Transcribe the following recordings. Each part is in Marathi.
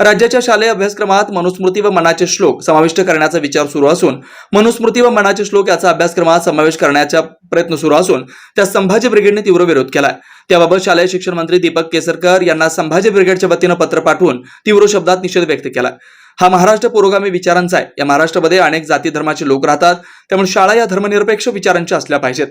राज्याच्या शालेय अभ्यासक्रमात मनुस्मृती व मनाचे श्लोक समाविष्ट करण्याचा विचार सुरू असून मनुस्मृती व मनाचे श्लोक याचा अभ्यासक्रमात समावेश करण्याचा प्रयत्न सुरू असून त्या संभाजी ब्रिगेडने तीव्र विरोध केलाय. त्याबाबत शालेय शिक्षण मंत्री दीपक केसरकर यांना संभाजी ब्रिगेडच्या वतीनं पत्र पाठवून तीव्र शब्दात निषेध व्यक्त केला हा महाराष्ट्र पुरोगामी विचारांचा आहे. या महाराष्ट्रामध्ये अनेक जाती धर्माचे लोक राहतात त्यामुळे शाळा या धर्मनिरपेक्ष विचारांच्या असल्या पाहिजेत.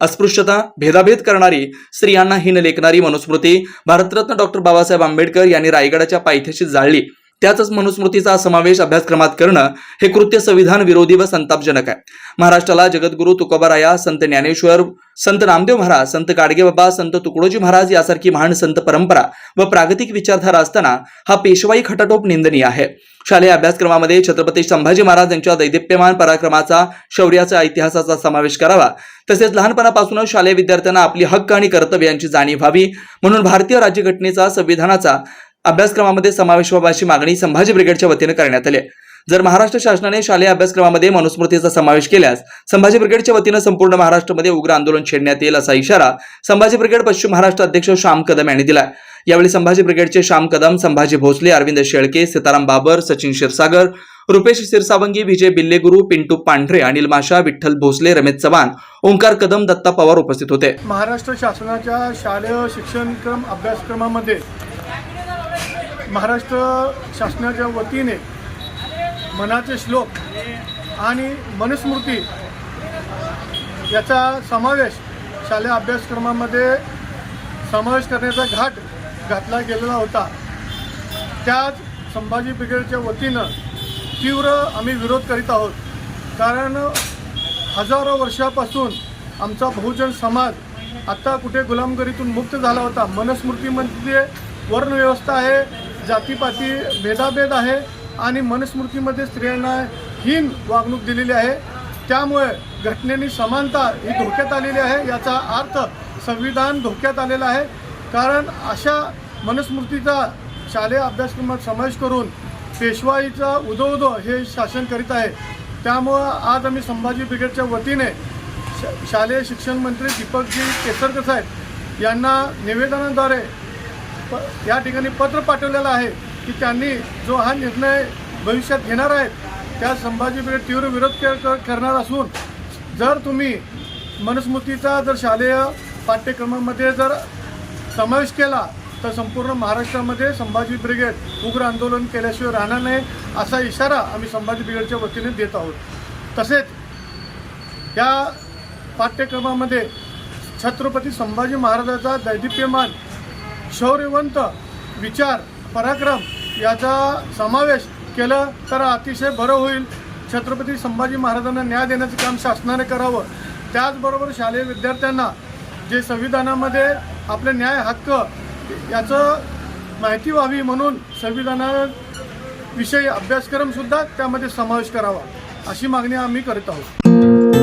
अस्पृश्यता भेदाभेद करणारी स्त्रियांना हीन लेखणारी मनुस्मृती भारतरत्न डॉक्टर बाबासाहेब आंबेडकर यांनी रायगडाच्या पायथ्याशी जाळली. त्यातच मनुस्मृतीचा समावेश अभ्यासक्रमात करणं हे कृत्य संविधान विरोधी व संतापजनक आहे. महाराष्ट्राला जगद्गुरु तुकोबाराया संत ज्ञानेश्वर संत नामदेव महाराज संत गाडगेबाबा संत तुकडोजी महाराज यासारखी महान संत परंपरा व प्रागतिक विचारधारा असताना हा पेशवाई खटाटोप निंदनीय आहे. शालेय अभ्यासक्रमामध्ये छत्रपती संभाजी महाराज यांच्या दैदिप्यमान पराक्रमाचा शौर्याचा इतिहासाचा समावेश करावा. तसेच लहानपणापासूनच शालेय विद्यार्थ्यांना आपली हक्क आणि कर्तव्य यांची जाणीव व्हावी. म्हणून भारतीय राज्यघटनेचा संविधानाचा अभ्यासक्रमामध्ये समावेश व्हावा अशी मागणी संभाजी ब्रिगेडच्या वतीनं करण्यात आली आहे. जर महाराष्ट्र शासनाने शालेय अभ्यासक्रमामध्ये मनुस्मृतीचा समावेश केल्यास संभाजी ब्रिगेडच्या वतीनं संपूर्ण महाराष्ट्रामध्ये उग्र आंदोलन छेडण्यात येईल असा इशारा संभाजी ब्रिगेड पश्चिम महाराष्ट्र अध्यक्ष श्याम कदम यांनी दिला यावेळी संभाजी ब्रिगेडचे श्याम कदम संभाजी भोसले अरविंद शेळके सीताराम बाबर सचिन क्षीरसागर रुपेश सिरसावंगी विजय बिल्लेगुरू पिंटू पांढरे अनिल माशा विठ्ठल भोसले रमेश चव्हाण ओंकार कदम दत्ता पवार उपस्थित होते महाराष्ट्र शासनाच्या शालेय शिक्षणक्रम अभ्यासक्रमामध्ये महाराष्ट्र शासनाच्या वतीने मनाचे श्लोक आणि मनुस्मृती याचा समावेश शालेय अभ्यासक्रमामध्ये समावेश करण्याचा घाट घातला गेलेला होता. त्याच संभाजी ब्रिगेडच्या वतीनं तीव्र आम्ही विरोध करीत आहोत. कारण हजारो वर्षापासून आमचा बहुजन समाज आत्ता कुठे गुलामगिरीतून मुक्त झाला होता. मनुस्मृतीमध्ये म्हणजे वर्णव्यवस्था आहे. जातीपाती भेदाभेद आहे आणि मनुस्मृतीमध्ये स्त्रियांना हीन वागणूक दिलेली आहे. त्यामुळे घटनेने समानता ही धोक्यात आलेली आहे याचा अर्थ संविधान धोक्यात आलेला आहे. कारण अशा मनुस्मृतीचा शालेय अभ्यासक्रमात समावेश करून पेशवाईचा उदो हे शासन करीत आहे. त्यामुळं आज आम्ही संभाजी ब्रिगेडच्या वतीने शा शालेय शिक्षण मंत्री दीपकजी केसरकर साहेब यांना निवेदनाद्वारे प या ठिकाणी पत्र पाठवलेलं आहे की त्यांनी जो हा निर्णय भविष्यात घेणार आहेत त्या संभाजी ब्रिगेड तीव्र विरोध करणार असून जर तुम्ही मनुस्मृतीचा जर शालेय पाठ्यक्रमामध्ये जर समावेश केला तर संपूर्ण महाराष्ट्रामध्ये संभाजी ब्रिगेड उग्र आंदोलन केल्याशिवाय राहणार नाही असा इशारा आम्ही संभाजी ब्रिगेडच्या वतीने देत आहोत. तसेच या पाठ्यक्रमामध्ये छत्रपती संभाजी महाराजाचा दैदिप्यमान शौर्यवंत विचार पराक्रम याचा समावेश केलं तर अतिशय बरं होईल. छत्रपती संभाजी महाराजांना न्याय देण्याचं काम शासनाने करावं. त्याचबरोबर शालेय विद्यार्थ्यांना जे संविधानामध्ये आपले न्याय हक्क याचं माहिती व्हावी म्हणून संविधानाविषयी अभ्यासक्रमसुद्धा त्यामध्ये समावेश करावा अशी मागणी आम्ही करीत आहोत.